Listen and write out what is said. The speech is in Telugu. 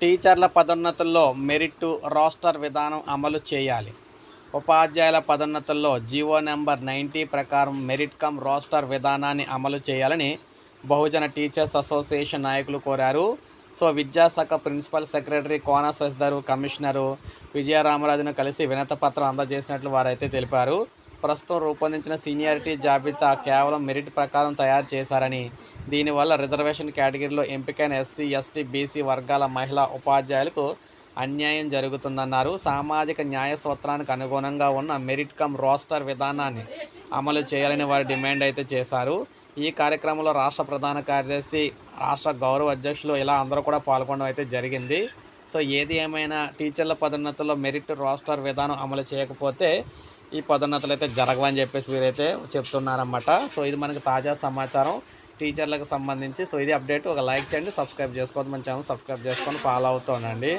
టీచర్ల పదోన్నతుల్లో మెరిట్ రోస్టర్ విధానం అమలు చేయాలి. ఉపాధ్యాయుల పదోన్నతుల్లో జీవో నెంబర్ నైంటీ ప్రకారం మెరిట్ కమ్ రోస్టర్ విధానాన్ని అమలు చేయాలని బహుజన టీచర్స్ అసోసియేషన్ నాయకులు కోరారు. సో విద్యాశాఖ principal secretary Kona Sasidhar commissioner విజయరామరాజును కలిసి వినతపత్రం అందజేసినట్లు వారైతే తెలిపారు. ప్రస్తుతం రూపొందించిన సీనియారిటీ జాబితా కేవలం మెరిట్ ప్రకారం తయారు చేశారని దీనివల్ల రిజర్వేషన్ కేటగిరీలో ఎంపికైన ఎస్సీ ఎస్టీ బీసీ వర్గాల మహిళా ఉపాధ్యాయులకు అన్యాయం జరుగుతుందన్నారు. సామాజిక న్యాయ సూత్రానికి అనుగుణంగా ఉన్న మెరిట్ కమ్ రోస్టర్ విధానాన్ని అమలు చేయాలని వారు డిమాండ్ అయితే చేశారు. ఈ కార్యక్రమంలో రాష్ట్ర ప్రధాన కార్యదర్శి రాష్ట్ర గౌరవ అధ్యక్షులు ఇలా అందరూ కూడా పాల్గొనడం అయితే జరిగింది. సో ఏది ఏమైనా టీచర్ల పదోన్నతుల్లో మెరిట్ రోస్టర్ విధానం అమలు చేయకపోతే ఈ పదోన్నతులు అయితే జరగవని చెప్పేసి వీరైతే చెప్తున్నారన్నమాట. సో ఇది మనకి తాజా సమాచారం. టీచర్లకు సంబంధించి సో ఇది అప్డేట్. ఒక లైక్ చేయండి సబ్స్క్రైబ్ చేసుకోవద్దు. మన ఛానల్ సబ్స్క్రైబ్ చేసుకొని ఫాలో అవుతూ ఉండండి.